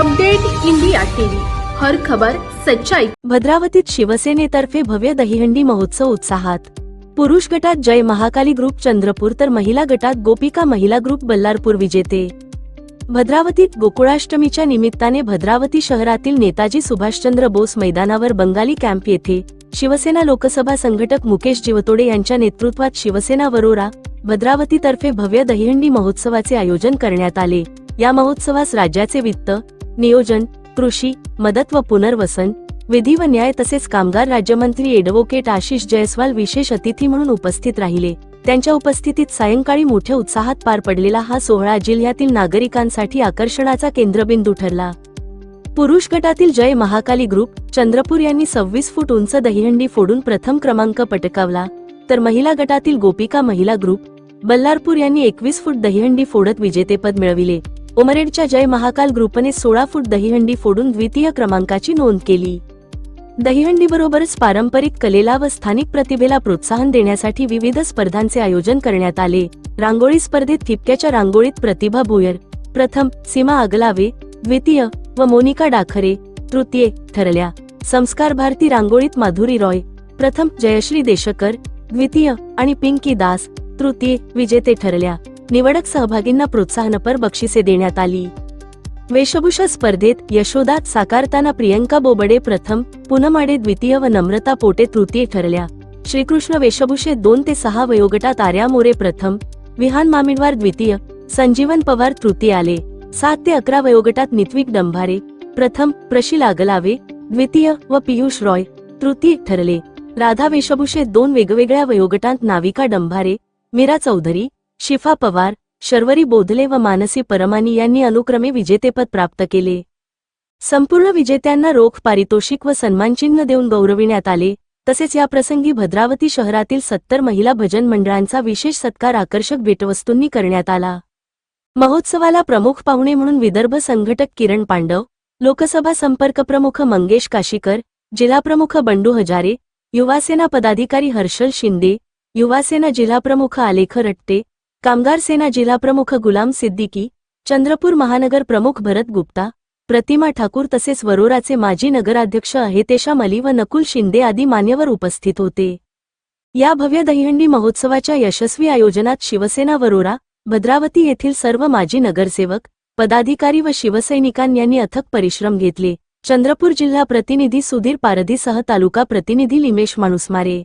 Update India TV. हर खबर सच्चाई. भद्रावतीत शिवसेनेतर्फे भव्य दहीहंडी महोत्सव उत्साहात. पुरुष गटात जय महाकाली ग्रुप चंद्रपूर तर महिला गटात गोपिका महिला ग्रुप बल्लारपूर विजेते. भद्रावतीत गोकुळाष्टमीच्या निमित्ताने भद्रावती शहरातील नेताजी सुभाषचंद्र बोस मैदानावर बंगाली कॅम्प येथे शिवसेना लोकसभा संघटक मुकेश जिवतोडे यांच्या नेतृत्वात शिवसेना वरोरा भद्रावतीतर्फे भव्य दहीहंडी महोत्सवाचे आयोजन करण्यात आले. या महोत्सवास राज्याचे वित्त नियोजन कृषी मदत व पुनर्वसन विधी व न्याय तसेच कामगार राज्यमंत्री एडव्होकेट आशिष जयस्वाल विशेष अतिथी म्हणून उपस्थित राहिले. त्यांच्या उपस्थितीत सायंकाळी मोठ्या उत्साहात पार पडलेला हा सोहळा जिल्ह्यातील नागरिकांसाठी आकर्षणाचा केंद्रबिंदू ठरला. पुरुष गटातील जय महाकाली ग्रुप चंद्रपूर यांनी सव्वीस फूट उंच दहीहंडी फोडून प्रथम क्रमांक पटकावला. तर महिला गटातील गोपिका महिला ग्रुप बल्लारपूर यांनी एकवीस फूट दहीहंडी फोडत विजेतेपद मिळविले. उमरेडच्या जय महाकाल ग्रुपने सोळा फूट दहीहंडी फोडून द्वितीय क्रमांकाची नोंद केली. दहीहंडीबरोबरच पारंपरिक कलेला व स्थानिक प्रतिभेला प्रोत्साहन देण्यासाठी विविध स्पर्धांचे आयोजन करण्यात आले. रांगोळी स्पर्धेत ठिपक्याच्या रांगोळीत प्रतिभा भोयर प्रथम सीमा आगलावे द्वितीय व मोनिका डाखरे तृतीय ठरल्या संस्कार भारती रांगोळीत माधुरी रॉय प्रथम जयश्री देशकर द्वितीय आणि पिंकी दास तृतीय विजेते ठरल्या. निवडक सहभागींना प्रोत्साहनपर बक्षिसे देण्यात आली. वेशभूषा स्पर्धेत यशोदात साकारताना प्रियंका बोबडे प्रथम पुनमाडे द्वितीय व नम्रता पोटे तृतीय ठरल्या. श्रीकृष्ण वेशभूषेत दोन ते सहा वयोगटात आर्या मोरे प्रथम विहान मामिडवार द्वितीय संजीवन पवार तृतीय आले. सात ते अकरा वयोगटात नित्विक डंभारे प्रथम प्रशिल आगलावे द्वितीय व पियुष रॉय तृतीय ठरले. राधा वेशभूषेत दोन वेगवेगळ्या वयोगटांत नाविका डंभारे मीरा चौधरी शिफा पवार शर्वरी बोधले व मानसी परमानी यांनी अनुक्रमे विजेतेपद प्राप्त केले. संपूर्ण विजेत्यांना रोख पारितोषिक व सन्मानचिन्ह देऊन गौरविण्यात आले. तसेच या प्रसंगी भद्रावती शहरातील सत्तर महिला भजन मंडळांचा विशेष सत्कार आकर्षक भेटवस्तूंनी करण्यात आला. महोत्सवाला प्रमुख पाहुणे म्हणून विदर्भ संघटक किरण पांडव लोकसभा संपर्क प्रमुख मंगेश काशीकर जिल्हाप्रमुख बंडू हजारे युवासेना पदाधिकारी हर्षल शिंदे युवासेना जिल्हाप्रमुख आलेख रट्टे कामगार सेना जिल्हाप्रमुख गुलाम सिद्दीकी चंद्रपूर महानगर प्रमुख भरत गुप्ता प्रतिमा ठाकूर तसेच वरोराचे माजी नगराध्यक्ष अहितेशा मली व नकुल शिंदे आदी मान्यवर उपस्थित होते. या भव्य दहीहंडी महोत्सवाच्या यशस्वी आयोजनात शिवसेना वरोरा भद्रावती येथील सर्व माजी नगरसेवक पदाधिकारी व शिवसैनिकांनी यांनी अथक परिश्रम घेतले. चंद्रपूर जिल्हा प्रतिनिधी सुधीर पारधीसह तालुका प्रतिनिधी लिमेश माणुसमारे.